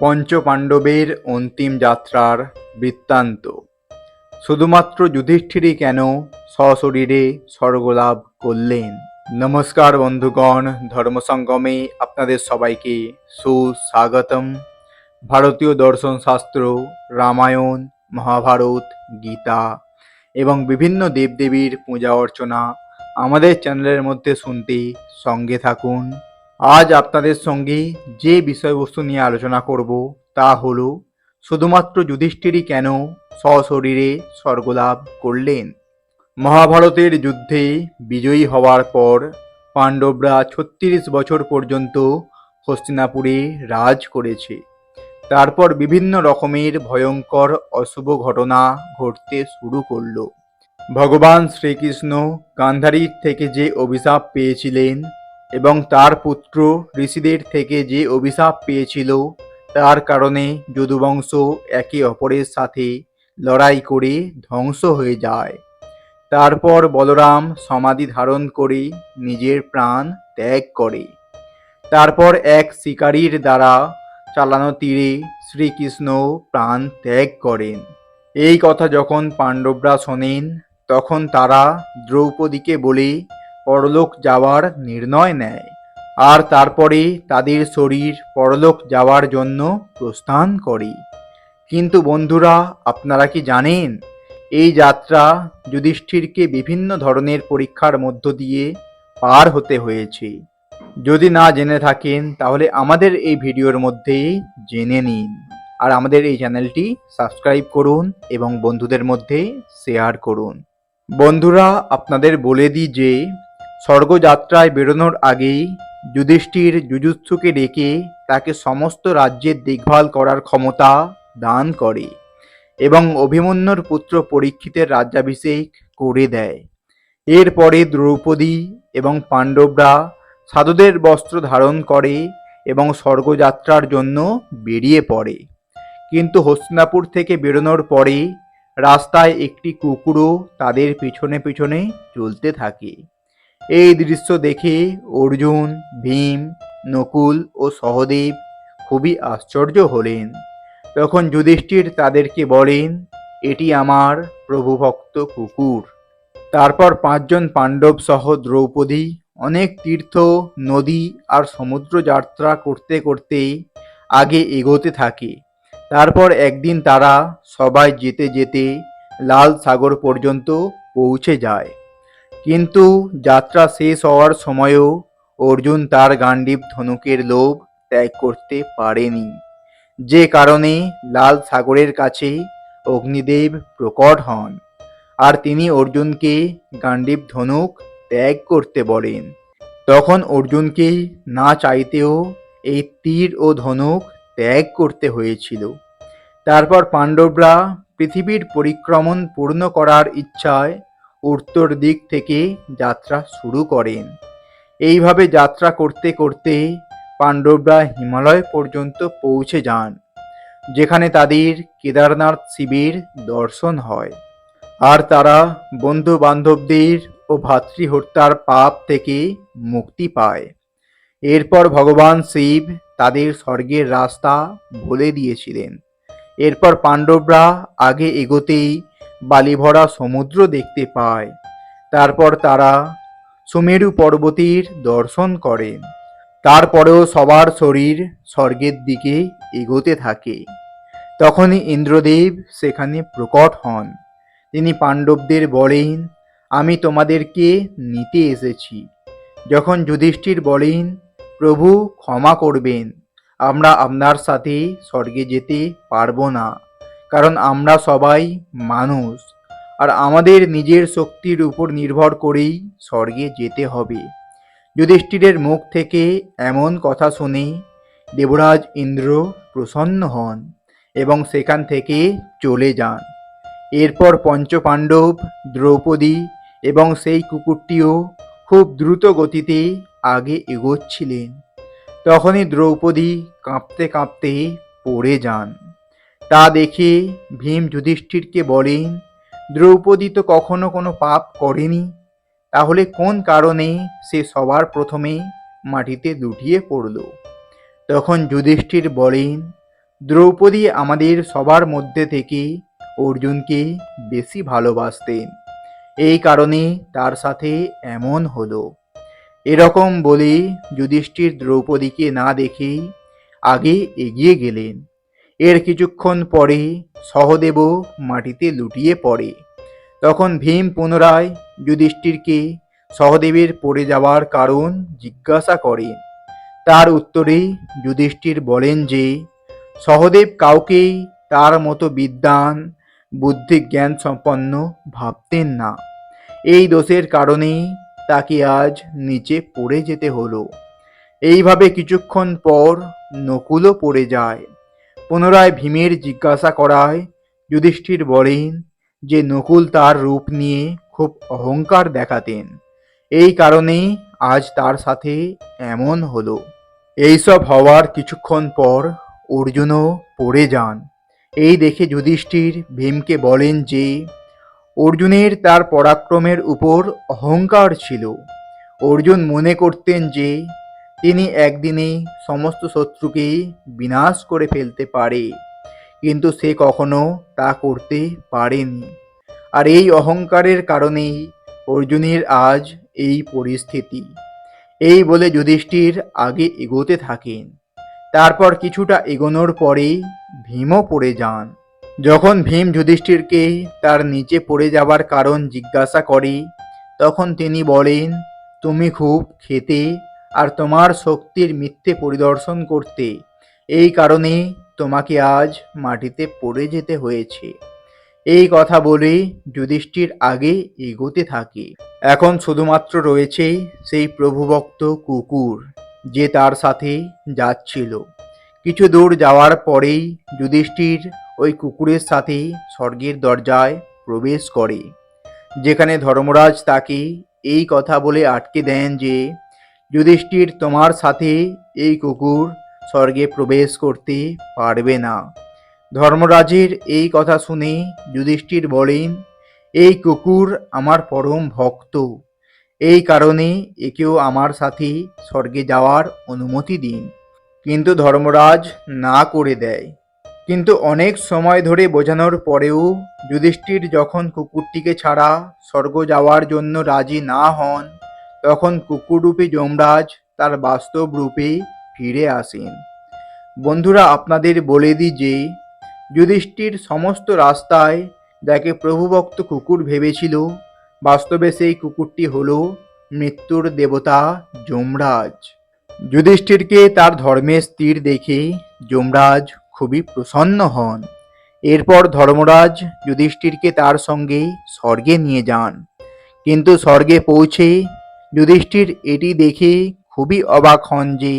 পঞ্চপাণ্ডবের অন্তিম যাত্রার বৃত্তান্ত। শুধুমাত্র যুধিষ্ঠিরই কেন সশরীরে স্বর্গলাভ করলেন? নমস্কার বন্ধুগণ, ধর্মসঙ্গমে আপনাদের সবাইকে সুস্বাগতম। ভারতীয় দর্শন শাস্ত্র, রামায়ণ, মহাভারত, গীতা এবং বিভিন্ন দেবদেবীর পূজা অর্চনা আমাদের চ্যানেলের মধ্যে শুনতে সঙ্গে থাকুন। আজ আপনাদের সঙ্গে যে বিষয়বস্তু নিয়ে আলোচনা করব তা হল, শুধুমাত্র যুধিষ্ঠিরই কেন সশরীরে স্বর্গলাভ করলেন? মহাভারতের যুদ্ধে বিজয়ী হওয়ার পর পাণ্ডবরা ছত্রিশ বছর পর্যন্ত হস্তিনাপুরে রাজ করেছে। তারপর বিভিন্ন রকমের ভয়ঙ্কর অশুভ ঘটনা ঘটতে শুরু করল। ভগবান শ্রীকৃষ্ণ গান্ধারীর থেকে যে অভিশাপ পেয়েছিলেন এবং তার পুত্র ঋষিদের থেকে যে অভিশাপ পেয়েছিল, তার কারণে যদুবংশ একে অপরের সাথে লড়াই করে ধ্বংস হয়ে যায়। তারপর বলরাম সমাধি ধারণ করে নিজের প্রাণ ত্যাগ করে। তারপর এক শিকারীর দ্বারা চালানো তীরে শ্রীকৃষ্ণ প্রাণ ত্যাগ করেন। এই কথা যখন পাণ্ডবরা শোনেন, তখন তারা দ্রৌপদীকে বলে পরলোক যাওয়ার নির্ণয় নেয়, আর তারপরে তাদের শরীর পরলোক যাওয়ার জন্য প্রস্থান করে। কিন্তু বন্ধুরা, আপনারা কি জানেন, এই যাত্রা যুধিষ্ঠিরকে বিভিন্ন ধরনের পরীক্ষার মধ্য দিয়ে পার হতে হয়েছে। যদি না জেনে থাকেন, তাহলে আমাদের এই ভিডিওর মধ্যেই জেনে নিন। আর আমাদের এই চ্যানেলটি সাবস্ক্রাইব করুন এবং বন্ধুদের মধ্যে শেয়ার করুন। বন্ধুরা, আপনাদের বলে দিই যে স্বর্গযাত্রায় বেরোনোর আগেই যুধিষ্ঠির যুজুৎসুকে ডেকে তাকে সমস্ত রাজ্যের দেখভাল করার ক্ষমতা দান করে এবং অভিমন্যুর পুত্র পরীক্ষিতের রাজ্যাভিষেক করে দেয়। এরপরে দ্রৌপদী এবং পাণ্ডবরা সাধুদের বস্ত্র ধারণ করে এবং স্বর্গযাত্রার জন্য বেরিয়ে পড়ে। কিন্তু হস্তিনাপুর থেকে বেরোনোর পরে রাস্তায় একটি কুকুরও তাদের পিছনে পিছনে চলতে থাকে। এই দৃশ্য দেখে অর্জুন, ভীম, নকুল ও সহদেব খুবই আশ্চর্য হলেন। তখন যুধিষ্ঠির তাদেরকে বলেন, এটি আমার প্রভুভক্ত কুকুর। তারপর পাঁচজন পাণ্ডব সহ দ্রৌপদী অনেক তীর্থ, নদী আর সমুদ্র যাত্রা করতে করতে আগে এগোতে থাকে। তারপর একদিন তারা সবাই যেতে যেতে লাল সাগর পর্যন্ত পৌঁছে যায়। কিন্তু যাত্রা শেষ হওয়ার সময়ও অর্জুন তার গান্ডীব ধনুকের লোভ ত্যাগ করতে পারেনি। যে কারণে লাল সাগরের কাছে অগ্নিদেব প্রকট হন। আর তিনি অর্জুনকে গান্ডীব ধনুক ত্যাগ করতে বলেন। তখন অর্জুনকে না চাইতেও এই তীর ও ধনুক ত্যাগ করতে হয়েছিল। তারপর পাণ্ডবরা পৃথিবীর পরিক্রমণ পূর্ণ করার ইচ্ছায় উত্তর দিক থেকে যাত্রা শুরু করেন। এইভাবে যাত্রা করতে করতে পাণ্ডবরা হিমালয় পর্যন্ত পৌঁছে যান, যেখানে তাদের কেদারনাথ শিবের দর্শন হয়। আর তারা বন্ধু বান্ধবদের ও ভাতৃহত্যার পাপ থেকে মুক্তি পায়। এরপর ভগবান শিব তাদের স্বর্গের রাস্তা বলে দিয়েছিলেন। এরপর পাণ্ডবরা আগে এগোতেই বালিভরা সমুদ্র দেখতে পায়। তারপর তারা সুমেরু পর্বতীর দর্শন করেন তারপরেও সবার শরীর স্বর্গের দিকে এগোতে থাকে। তখনই ইন্দ্রদেব সেখানে প্রকট হন। তিনি পাণ্ডবদের বলেন, আমি তোমাদেরকে নিতে এসেছি। যখন যুধিষ্ঠির বলেন, প্রভু, ক্ষমা করবেন। আমরা আপনার সাথে স্বর্গে যেতে পারব না কারণ আমরা সবাই মানুষ। আর আমাদের নিজের শক্তির উপর নির্ভর করেই স্বর্গে যেতে হবে। যুধিষ্ঠিরের মুখ থেকে এমন কথা শুনে দেবরাজ ইন্দ্র প্রসন্ন হন এবং সেখান থেকে চলে যান। এরপর পঞ্চপাণ্ডব, দ্রৌপদী এবং সেই কুকুরটিও খুব দ্রুত গতিতে আগে এগোচ্ছিলেন। তখনই দ্রৌপদী কাঁপতে কাঁপতে পড়ে যান। তা দেখে ভীম যুধিষ্ঠিরকে বলেন, দ্রৌপদী তো কখনো কোনো পাপ করেনি। তাহলে কোন কারণে সে সবার প্রথমে মাটিতে লুটিয়ে পড়ল? তখন যুধিষ্ঠির বলেন, দ্রৌপদী আমাদের সবার মধ্যে থেকে অর্জুনকে বেশি ভালোবাসতেন। এই কারণে তার সাথে এমন হলো। এরকম বলে যুধিষ্ঠির দ্রৌপদীকে না দেখেই আগে এগিয়ে গেলেন। এর কিছুক্ষণ পরে সহদেবও মাটিতে লুটিয়ে পড়ে। তখন ভীম পুনরায় যুধিষ্ঠিরকে সহদেবের পড়ে যাওয়ার কারণ জিজ্ঞাসা করেন তার উত্তরে যুধিষ্ঠির বলেন যে, সহদেব কাউকেই তার মতো বিদ্বান বুদ্ধি জ্ঞান সম্পন্ন ভাবতেন না। এই দোষের কারণেই তাকে আজ নিচে পড়ে যেতে হলো। এইভাবে কিছুক্ষণ পর নকুলও পড়ে যায়। পুনরায় ভীমের জিজ্ঞাসা করায় যুধিষ্ঠির বলেন যে নকুল তার রূপ নিয়ে খুব অহংকার দেখাতেন। এই কারণেই আজ তার সাথে এমন হলো। এইসব হওয়ার কিছুক্ষণ পর অর্জুনও পড়ে যান। এই দেখে যুধিষ্ঠির ভীমকে বলেন যে, অর্জুনের তার পরাক্রমের উপর অহংকার ছিল। অর্জুন মনে করতেন যে তিনি একদিনেই সমস্ত শত্রুকে বিনাশ করে ফেলতে পারে। কিন্তু সে কখনো তা করতে পারেনি। আর এই অহংকারের কারণেই অর্জুনের আজ এই পরিস্থিতি। এই বলে যুধিষ্ঠির আগে এগোতে থাকেন। তারপর কিছুটা এগোনোর পরেই ভীমও পড়ে যান। যখন ভীম যুধিষ্ঠিরকে তার নিচে পড়ে যাবার কারণ জিজ্ঞাসা করে, তখন তিনি বলেন, তুমি খুব খেতে আর তোমার শক্তির মিথ্যে পরিদর্শন করতে। এই কারণে তোমাকে আজ মাটিতে পড়ে যেতে হয়েছে। এই কথা বলে যুধিষ্ঠির আগে এগোতে থাকে। এখন শুধুমাত্র রয়েছে সেই প্রভুভক্ত কুকুর, যে তার সাথে যাচ্ছিল। কিছু দূর যাওয়ার পরেই যুধিষ্ঠির ওই কুকুরের সাথে স্বর্গের দরজায় প্রবেশ করে, যেখানে ধর্মরাজ তাকে এই কথা বলে আটকে দেন যে যুধিষ্ঠির তোমার সাথে এই কুকুর স্বর্গে প্রবেশ করতে পারবে না। ধর্মরাজের এই কথা শুনে যুধিষ্ঠির বলেন, এই কুকুর আমার পরম ভক্ত। এই কারণে একেও আমার সাথে স্বর্গে যাওয়ার অনুমতি দিন। কিন্তু ধর্মরাজ না করে দেয়। কিন্তু অনেক সময় ধরে বোঝানোর পরেও যুধিষ্ঠির যখন কুকুরটিকে ছাড়া স্বর্গ যাওয়ার জন্য রাজি না হন তখন কুকুররূপী যমরাজ তার বাস্তব রূপে ফিরে আসেন। বন্ধুরা, আপনাদের বলে দিই যে, যুধিষ্ঠির সমস্ত রাস্তায় যাকে প্রভুভক্ত কুকুর ভেবেছিল, বাস্তবে সেই কুকুরটি হল মৃত্যুর দেবতা যমরাজ। যুধিষ্ঠিরকে তার ধর্মের স্থির দেখে যমরাজ খুবই প্রসন্ন হন। এরপর ধর্মরাজ যুধিষ্ঠিরকে তার সঙ্গে স্বর্গে নিয়ে যান। কিন্তু স্বর্গে পৌঁছে যুধিষ্ঠির এটি দেখে খুবই অবাক হন যে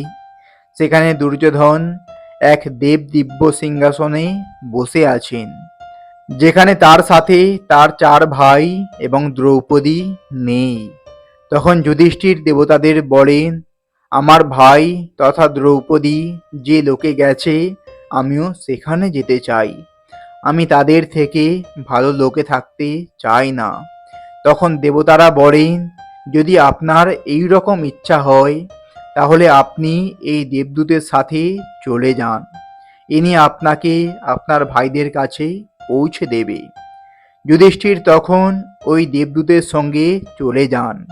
সেখানে দুর্যোধন এক দেব দিব্য সিংহাসনে বসে আছেন, যেখানে তার সাথে তার চার ভাই এবং দ্রৌপদী নেই। তখন যুধিষ্ঠির দেবতাদের বলেন, আমার ভাই তথা দ্রৌপদী যে লোকে গেছে, আমিও সেখানে যেতে চাই। আমি তাদের থেকে ভালো লোকে থাকতে চাই না। তখন দেবতারা বলেন যদি আপনার এই রকম ইচ্ছা হয়, তাহলে আপনি এই দেবদূতের সাথে চলে যান। ইনি আপনাকে আপনার ভাইদের কাছে পৌঁছে দেবে। যুধিষ্ঠির তখন ওই দেবদূতের সঙ্গে চলে যান।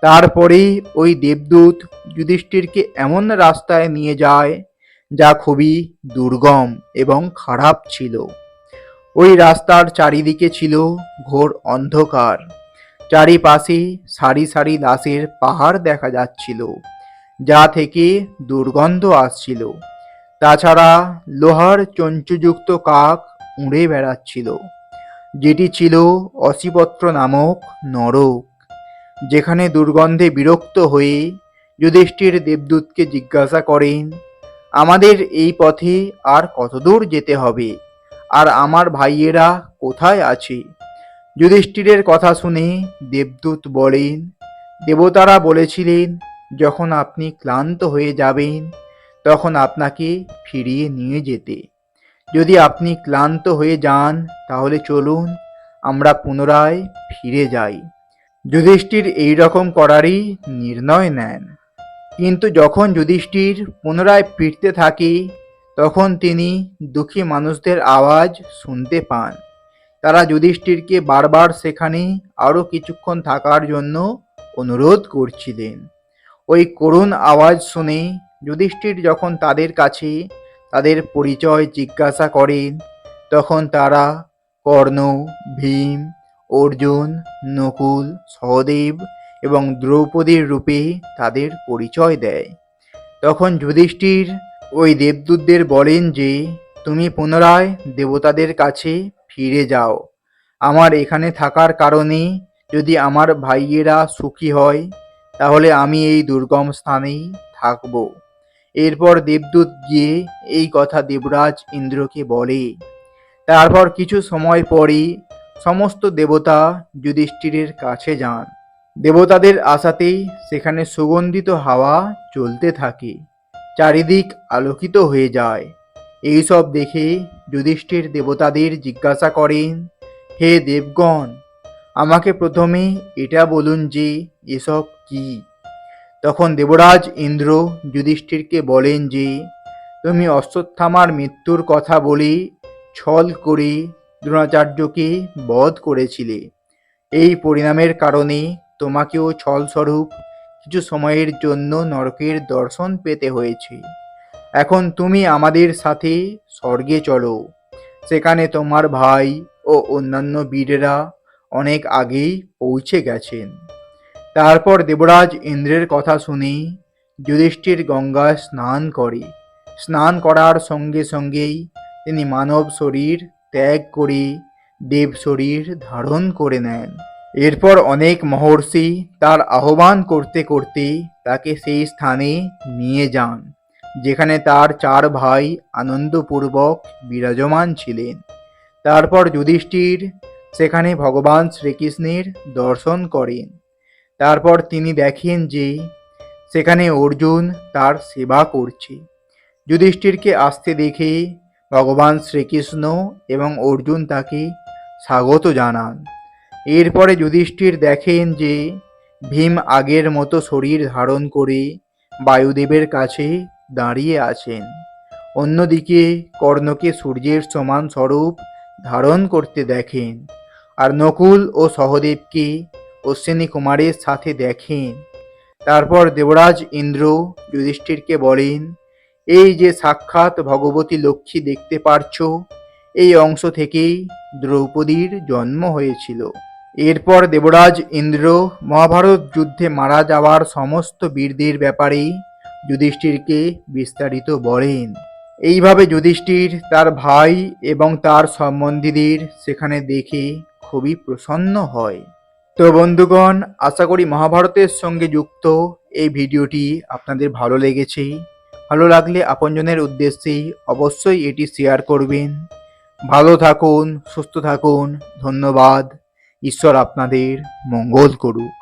তারপরে ওই দেবদূত যুধিষ্ঠিরকে এমন রাস্তায় নিয়ে যায়, যা খুবই দুর্গম এবং খারাপ ছিল। ওই রাস্তার চারিদিকে ছিল ঘোর অন্ধকার। চারিপাশে সারি সারি লাশের পাহাড় দেখা যাচ্ছিল, যা থেকে দুর্গন্ধ আসছিল। তাছাড়া লোহার চঞ্চুযুক্ত কাক উড়ে বেড়াচ্ছিল, যেটি ছিল অসিপত্র নামক নরক, যেখানে দুর্গন্ধে বিরক্ত হয়ে যুধিষ্ঠির দেবদূতকে জিজ্ঞাসা করেন, আমাদের এই পথে আর কতদূর যেতে হবে? আর আমার ভাইয়েরা কোথায় আছে? যুধিষ্ঠিরের কথা শুনে দেবদূত বলেন, দেবতারা বলেছিলেন, যখন আপনি ক্লান্ত হয়ে যাবেন, তখন আপনাকে ফিরিয়ে নিয়ে যেতে। যদি আপনি ক্লান্ত হয়ে যান, তাহলে চলুন, আমরা পুনরায় ফিরে যাই। যুধিষ্ঠির এই রকম করারই নির্ণয় নেন। কিন্তু যখন যুধিষ্ঠির পুনরায় ফিরতে থাকে, তখন তিনি দুঃখী মানুষদের আওয়াজ শুনতে পান। তারা যুধিষ্ঠিরকে বারবার সেখানে আরও কিছুক্ষণ থাকার জন্য অনুরোধ করছিলেন। ওই করুণ আওয়াজ শুনে যুধিষ্ঠির যখন তাদের কাছে তাদের পরিচয় জিজ্ঞাসা করেন, তখন তারা কর্ণ, ভীম, অর্জুন, নকুল, সহদেব এবং দ্রৌপদীর রূপে তাদের পরিচয় দেয়। তখন যুধিষ্ঠির ওই দেবদূতদের বলেন যে, তুমি পুনরায় দেবতাদের কাছে ফিরে যাও। আমার এখানে থাকার কারণে যদি আমার ভাইয়েরা সুখী হয়, তাহলে আমি এই দুর্গম স্থানেই থাকব। এরপর দেবদূত গিয়ে এই কথা দেবরাজ ইন্দ্রকে বলে। তারপর কিছু সময় পরই সমস্ত দেবতা যুধিষ্ঠিরের কাছে যান। দেবতাদের আশাতেই সেখানে সুগন্ধিত হাওয়া চলতে থাকে। চারিদিক আলোকিত হয়ে যায়। এইসব দেখে যুধিষ্ঠির দেবতাদের জিজ্ঞাসা করেন, হে দেবগণ, আমাকে প্রথমে এটা বলুন যে এসব কি? তখন দেবরাজ ইন্দ্র যুধিষ্ঠিরকে বলেন যে, তুমি অশ্বত্থামার মৃত্যুর কথা বলে ছল করে দ্রোণাচার্যকে বধ করেছিলে। এই পরিণামের কারণে তোমাকেও ছলস্বরূপ কিছু সময়ের জন্য নরকের দর্শন পেতে হয়েছে। এখন তুমি আমাদের সাথে স্বর্গে চলো। সেখানে তোমার ভাই ও অন্যান্য বীরেরা অনেক আগেই পৌঁছে গেছেন। তারপর দেবরাজ ইন্দ্রের কথা শুনে যুধিষ্ঠির গঙ্গায় স্নান করে। স্নান করার সঙ্গে সঙ্গেই তিনি মানব শরীর ত্যাগ করে দেব শরীর ধারণ করে নেন। এরপর অনেক মহর্ষি তার আহ্বান করতে করতে তাকে সেই স্থানে নিয়ে যান। যেখানে তার চার ভাই আনন্দপূর্বক বিরাজমান ছিলেন। তারপর যুধিষ্ঠির সেখানে ভগবান শ্রীকৃষ্ণের দর্শন করেন। তারপর তিনি দেখেন যে সেখানে অর্জুন তার সেবা করছে। যুধিষ্ঠিরকে আসতে দেখে ভগবান শ্রীকৃষ্ণ এবং অর্জুন তাকে স্বাগত জানান। এরপরে যুধিষ্ঠির দেখেন যে ভীম আগের মতো শরীর ধারণ করে বায়ুদেবের কাছে দাঁড়িয়ে আছেন। অন্যদিকে কর্ণকে সূর্যের সমান স্বরূপ ধারণ করতে দেখেন আর নকুল ও সহদেবকে অশ্বিনী কুমারের সাথে দেখেন। তারপর দেবরাজ ইন্দ্র যুধিষ্ঠিরকে বলেন, এই যে সাক্ষাৎ ভগবতী লক্ষ্মী দেখতে পারছ, এই অংশ থেকেই দ্রৌপদীর জন্ম হয়েছিল। এরপর দেবরাজ ইন্দ্র মহাভারত যুদ্ধে মারা যাওয়ার সমস্ত বীরদের ব্যাপারে যুধিষ্ঠিরকে বিস্তারিত বলেন। এইভাবে যুধিষ্ঠির তার ভাই এবং তার সম্বন্ধীদের সেখানে দেখে খুবই প্রসন্ন হয়। তো বন্ধুগণ, আশা করি মহাভারতের সঙ্গে যুক্ত এই ভিডিওটি আপনাদের ভালো লেগেছে। ভালো লাগলে আপনজনের উদ্দেশ্যে অবশ্যই এটি শেয়ার করবেন। ভালো থাকুন, সুস্থ থাকুন, ধন্যবাদ। ঈশ্বর আপনাদের মঙ্গল করুক।